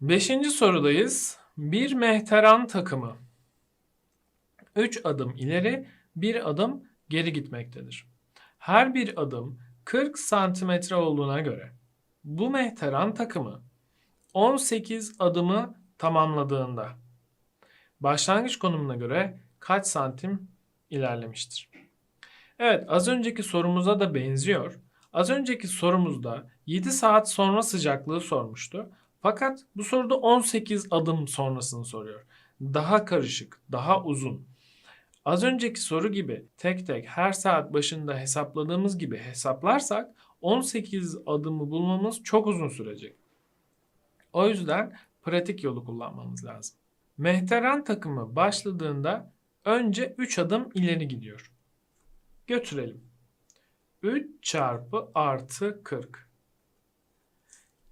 Beşinci sorudayız. Bir mehteran takımı 3 adım ileri, bir adım geri gitmektedir. Her bir adım 40 santimetre olduğuna göre bu mehteran takımı 18 adımı tamamladığında başlangıç konumuna göre kaç santim ilerlemiştir? Evet, az önceki sorumuza da benziyor. Az önceki sorumuzda 7 saat sonra sıcaklığı sormuştu. Fakat bu soruda 18 adım sonrasını soruyor. Daha karışık, daha uzun. Az önceki soru gibi tek tek her saat başında hesapladığımız gibi hesaplarsak 18 adımı bulmamız çok uzun sürecek. O yüzden pratik yolu kullanmamız lazım. Mehteran takımı başladığında önce 3 adım ileri gidiyor. Götürelim. 3 çarpı artı 40.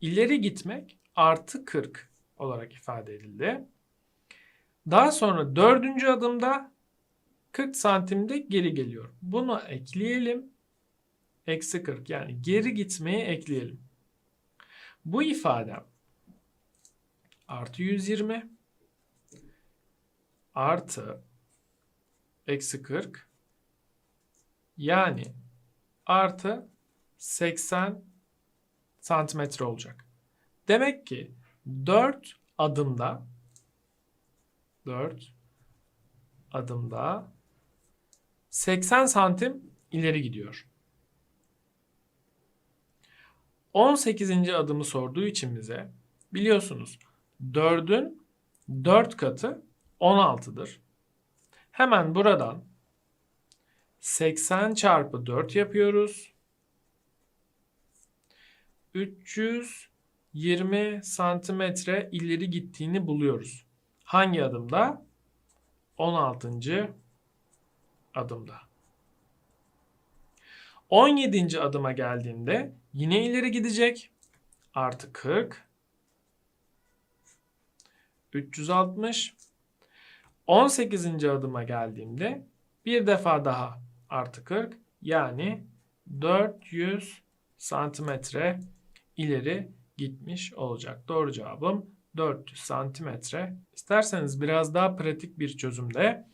İleri gitmek artı 40 olarak ifade edildi. Daha sonra dördüncü adımda 40 santimde geri geliyor. Bunu ekleyelim. Eksi 40 yani geri gitmeyi ekleyelim. Bu ifadem artı 120 artı eksi 40 yani artı 80 santimetre olacak. Demek ki 4 adımda 4 adımda 80 santim ileri gidiyor. 18. adımı sorduğu için bize biliyorsunuz 4'ün 4 katı 16'dır. Hemen buradan 80 çarpı 4 yapıyoruz. 320 santimetre ileri gittiğini buluyoruz. Hangi adımda? 16. adımda. 17. adıma geldiğimde yine ileri gidecek. Artı 40. 360. 18. adıma geldiğimde bir defa daha artı 40 yani 400 santimetre ileri gitmiş olacak. Doğru cevabım 400 santimetre. İsterseniz biraz daha pratik bir çözümde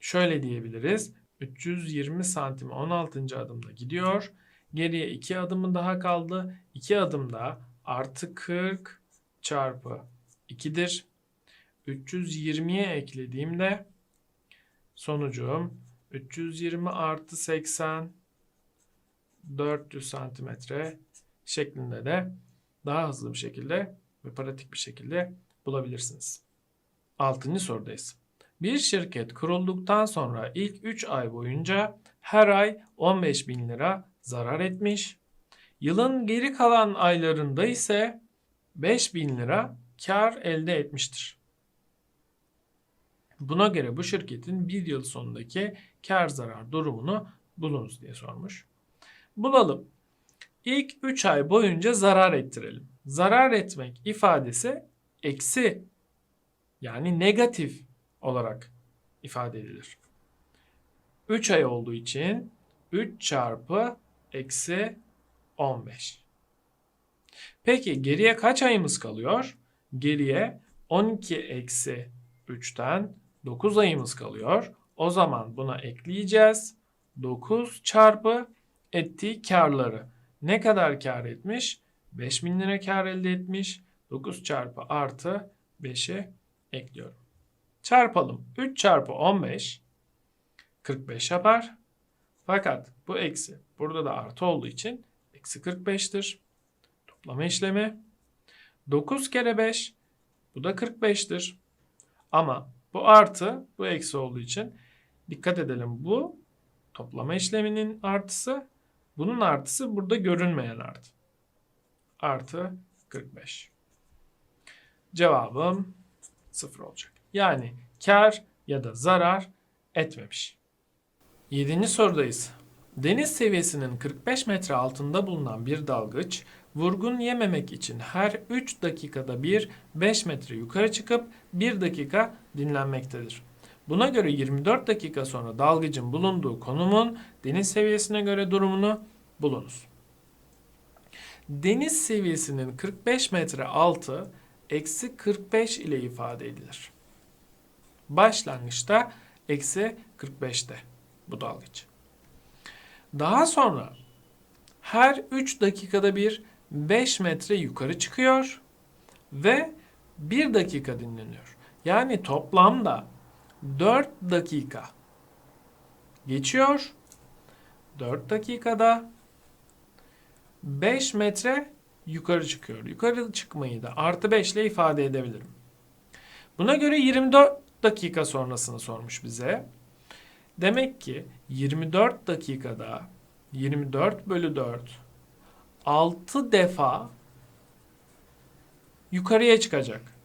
şöyle diyebiliriz. 320 santim 16. adımda gidiyor. Geriye 2 adımı daha kaldı. 2 adımda artı 40 çarpı 2'dir. 320'ye eklediğimde sonucum 320 artı 80 400 santimetre şeklinde de daha hızlı bir şekilde ve pratik bir şekilde bulabilirsiniz. Altıncı sorudayız. Bir şirket kurulduktan sonra ilk 3 ay boyunca her ay 15 bin lira zarar etmiş. Yılın geri kalan aylarında ise 5 bin lira kar elde etmiştir. Buna göre bu şirketin bir yıl sonundaki kar zarar durumunu bulunuz diye sormuş. Bulalım. İlk 3 ay boyunca zarar ettirelim. Zarar etmek ifadesi eksi yani negatif olarak ifade edilir. 3 ay olduğu için 3 çarpı eksi 15. Peki geriye kaç ayımız kalıyor? Geriye 12 eksi 3'ten 9 ayımız kalıyor. O zaman buna ekleyeceğiz. 9 çarpı ettiği karları. Ne kadar kar etmiş? 5000 lira kar elde etmiş. 9 çarpı artı 5'i ekliyorum. Çarpalım. 3 çarpı 15 45 yapar. Fakat bu eksi burada da artı olduğu için eksi 45'tir. Toplama işlemi. 9 kere 5 bu da 45'tir. Ama bu artı bu eksi olduğu için dikkat edelim bu toplama işleminin artısı bunun artısı burada görünmeyen artı. Artı 45. Cevabım 0 olacak. Yani kar ya da zarar etmemiş. Yedinci sorudayız. Deniz seviyesinin 45 metre altında bulunan bir dalgıç vurgun yememek için her 3 dakikada bir 5 metre yukarı çıkıp 1 dakika dinlenmektedir. Buna göre 24 dakika sonra dalgıcın bulunduğu konumun deniz seviyesine göre durumunu bulunuz. Deniz seviyesinin 45 metre altı eksi 45 ile ifade edilir. Başlangıçta eksi 45'te bu dalgıç. Daha sonra her 3 dakikada bir 5 metre yukarı çıkıyor ve 1 dakika dinleniyor. Yani toplamda 4 dakika geçiyor. 4 dakikada 5 metre yukarı çıkıyor. Yukarı çıkmayı da artı 5 ile ifade edebilirim. Buna göre 24 dakika sonrasını sormuş bize. Demek ki 24 dakikada 24 bölü 4 6 defa yukarıya çıkacak.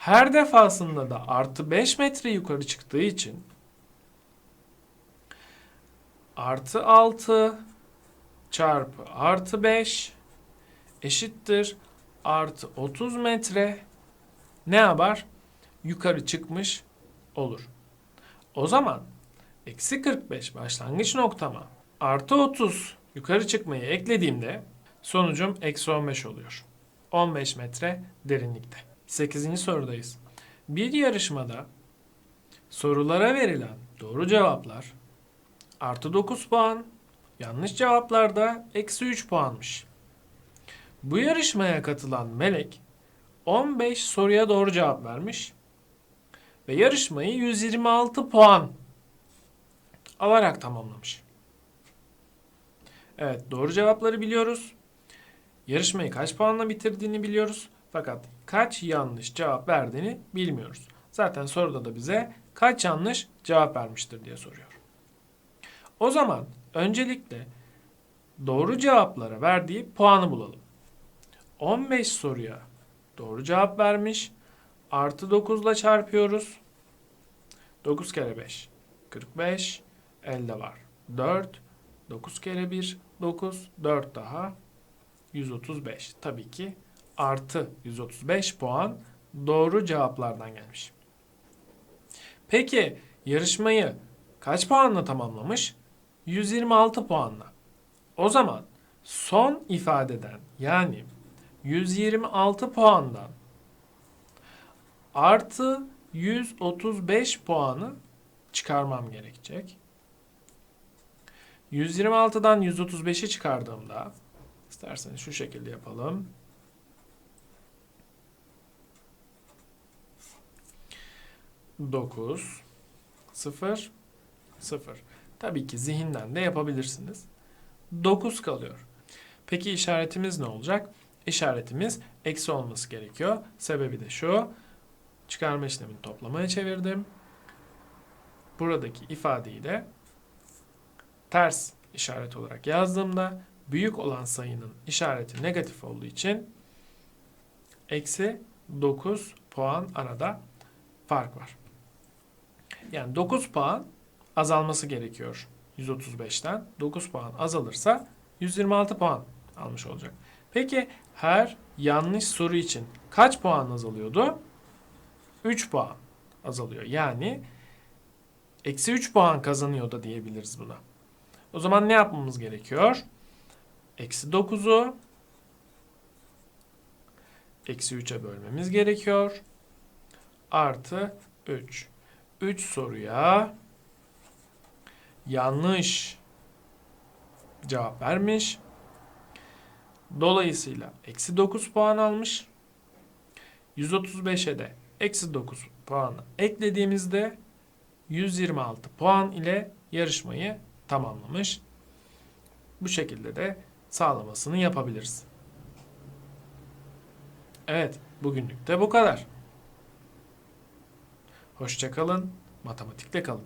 Her defasında da artı 5 metre yukarı çıktığı için artı 6 çarpı artı 5 eşittir artı 30 metre ne yapar? Yukarı çıkmış olur. O zaman eksi 45 başlangıç noktama artı 30 yukarı çıkmayı eklediğimde sonucum eksi 15 oluyor. 15 metre derinlikte. 8. sorudayız. Bir yarışmada sorulara verilen doğru cevaplar artı 9 puan, yanlış cevaplar da eksi 3 puanmış. Bu yarışmaya katılan Melek 15 soruya doğru cevap vermiş ve yarışmayı 126 puan alarak tamamlamış. Evet doğru cevapları biliyoruz. Yarışmayı kaç puanla bitirdiğini biliyoruz. Fakat kaç yanlış cevap verdiğini bilmiyoruz. Zaten soruda da bize kaç yanlış cevap vermiştir diye soruyor. O zaman öncelikle doğru cevaplara verdiği puanı bulalım. 15 soruya doğru cevap vermiş. Artı 9 ile çarpıyoruz. 9 kere 5. 45. Elde var. 4. 9 kere 1. 9. 4 daha. 135. Tabii ki artı 135 puan doğru cevaplardan gelmiş. Peki yarışmayı kaç puanla tamamlamış? 126 puanla. O zaman son ifadeden yani 126 puandan artı 135 puanı çıkarmam gerekecek. 126'dan 135'i çıkardığımda isterseniz şu şekilde yapalım. Dokuz, sıfır, sıfır. Tabii ki zihinden de yapabilirsiniz. 9 kalıyor. Peki işaretimiz ne olacak? İşaretimiz eksi olması gerekiyor. Sebebi de şu. Çıkarma işlemini toplamaya çevirdim. Buradaki ifadeyi de ters işaret olarak yazdığımda büyük olan sayının işareti negatif olduğu için eksi 9 puan arada fark var. Yani 9 puan azalması gerekiyor 135'ten. 9 puan azalırsa 126 puan almış olacak. Peki her yanlış soru için kaç puan azalıyordu? 3 puan azalıyor. Yani eksi 3 puan kazanıyor da diyebiliriz buna. O zaman ne yapmamız gerekiyor? Eksi 9'u eksi 3'e bölmemiz gerekiyor. Artı 3. 3 soruya yanlış cevap vermiş. Dolayısıyla eksi 9 puan almış. 135'e de eksi 9 puanı eklediğimizde 126 puan ile yarışmayı tamamlamış. Bu şekilde de sağlamasını yapabiliriz. Evet, bugünlük de bu kadar. Hoşçakalın, matematikte kalın.